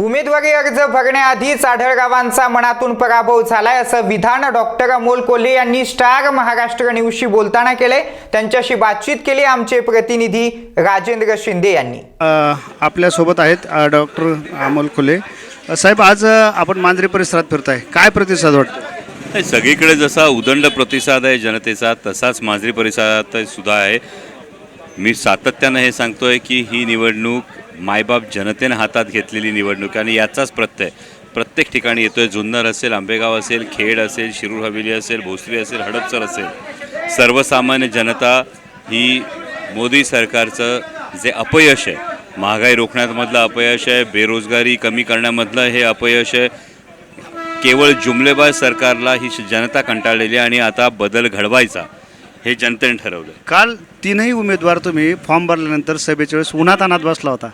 उमेदवारी अर्ज भरण्याआधीच आढळगावांचा मनातून पराभव झालाय असं विधान डॉक्टर अमोल कोल्हे यांनी स्टार महाराष्ट्र न्यूजशी बोलताना केलंय. त्यांच्याशी बातचीत केली आमचे प्रतिनिधी राजेंद्र शिंदे यांनी. आपल्यासोबत आहेत डॉक्टर अमोल खुले अ, साहेब आज आपण मांजरी परिसरात फिरताय. काय प्रतिसाद वाटतो? नाही, सगळीकडे जसा उदंड प्रतिसाद आहे जनतेचा तसाच मांजरी परिसरात सुद्धा आहे. मी सातत्यानं हे सांगतोय की ही निवडणूक मायबाप जनतेनं हातात घेतलेली निवडणूक आणि याचाच प्रत्यय. प्रत्येक ठिकाणी येतोय जुन्नर असेल आंबेगाव असेल खेड असेल शिरूर हवेली असेल भोसरी असेल हडपसर असेल. सर्वसामान्य जनता ही मोदी सरकारचं जे अपयश आहे महागाई रोखण्यामधलं अपयश आहे बेरोजगारी कमी करण्यामधलं हे अपयश आहे. केवळ जुमलेबाज सरकारला ही जनता कंटाळलेली आहे आणि आता बदल घडवायचा हे जनतेने ठरवलं काल तीनही उमेदवार तुम्ही फॉर्म भरल्यानंतर सभेच्या वेळेस उन्हात अनाथ बसला होता.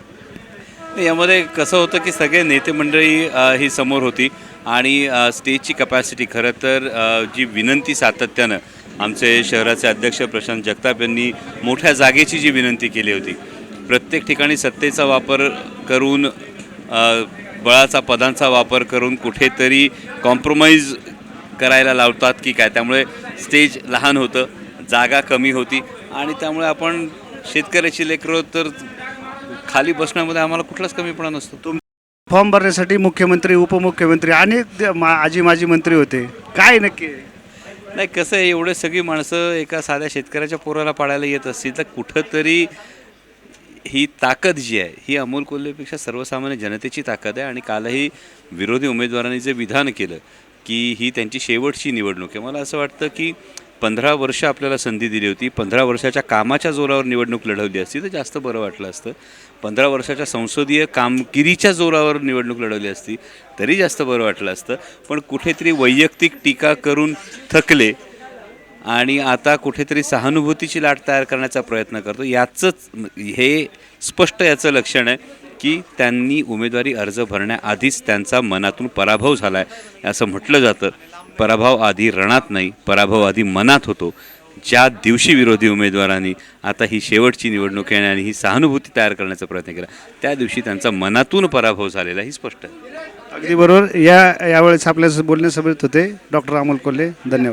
यामध्ये कसं होतं की सगळे नेते मंडळी ही समोर होती आणि स्टेजची कपॅसिटी खरं तर जी विनंती सातत्यानं आमचे शहराचे अध्यक्ष प्रशांत जगताप यांनी मोठ्या जागेची जी विनंती केली होती प्रत्येक ठिकाणी सत्तेचा वापर करून बळाचा पदांचा वापर करून कुठेतरी कॉम्प्रोमाइज करायला लावतात की काय? त्यामुळे स्टेज लहान होतं जागा कमी होती आणि त्यामुळे आपण शेतकऱ्याची लेकरं तर खाली बसण्यामध्ये आम्हाला कुठलाच कमीपणा नसतो. तुम फॉर्म भरण्यासाठी मुख्यमंत्री उपमुख्यमंत्री द- मा- आजी माजी मंत्री होते. काय नक्की? नाही कसं आहे एवढे सगळी माणसं एका साध्या शेतकऱ्याच्या पोराला पाडायला येत असतील तर कुठंतरी ही ताकद जी आहे ही अमोल कोल्हेपेक्षा सर्वसामान्य जनतेची ताकद आहे आणि कालही विरोधी उमेदवारांनी जे विधान केलं की ही त्यांची शेवटची निवडणूक आहे. मला असं वाटतं की पंधरा वर्ष आपल्याला संधी दिली होती. पंधरा वर्षाच्या कामाच्या जोरावर निवडणूक लढवली असती तर जास्त बरं वाटलं असतं. पंधरा वर्षाच्या संसदीय कामगिरीच्या जोरावर निवडणूक लढवली असती तरी जास्त बरं वाटलं असतं. पण कुठेतरी वैयक्तिक टीका करून थकले आणि आता कुठेतरी सहानुभूतीची लाट तयार करण्याचा प्रयत्न करतो. याचंच हे स्पष्ट याचं लक्षण आहे. की त्यांनी उमेदवारी अर्ज भरण्याआधीच त्यांचा मनातून पराभव झाला आहे असं म्हटलं जातं. पराभव आधी रणात नाही पराभव आधी मनात होतो. ज्या दिवशी विरोधी उमेदवारांनी आता ही शेवटची निवडणूक येणे आणि ही सहानुभूती तयार करण्याचा प्रयत्न केला त्या दिवशी त्यांचा मनातून पराभव झालेला ही स्पष्ट आहे. अगदी बरोबर. या यावेळेस आपल्या बोलण्यासोबत होते डॉक्टर अमोल कोल्हे. धन्यवाद.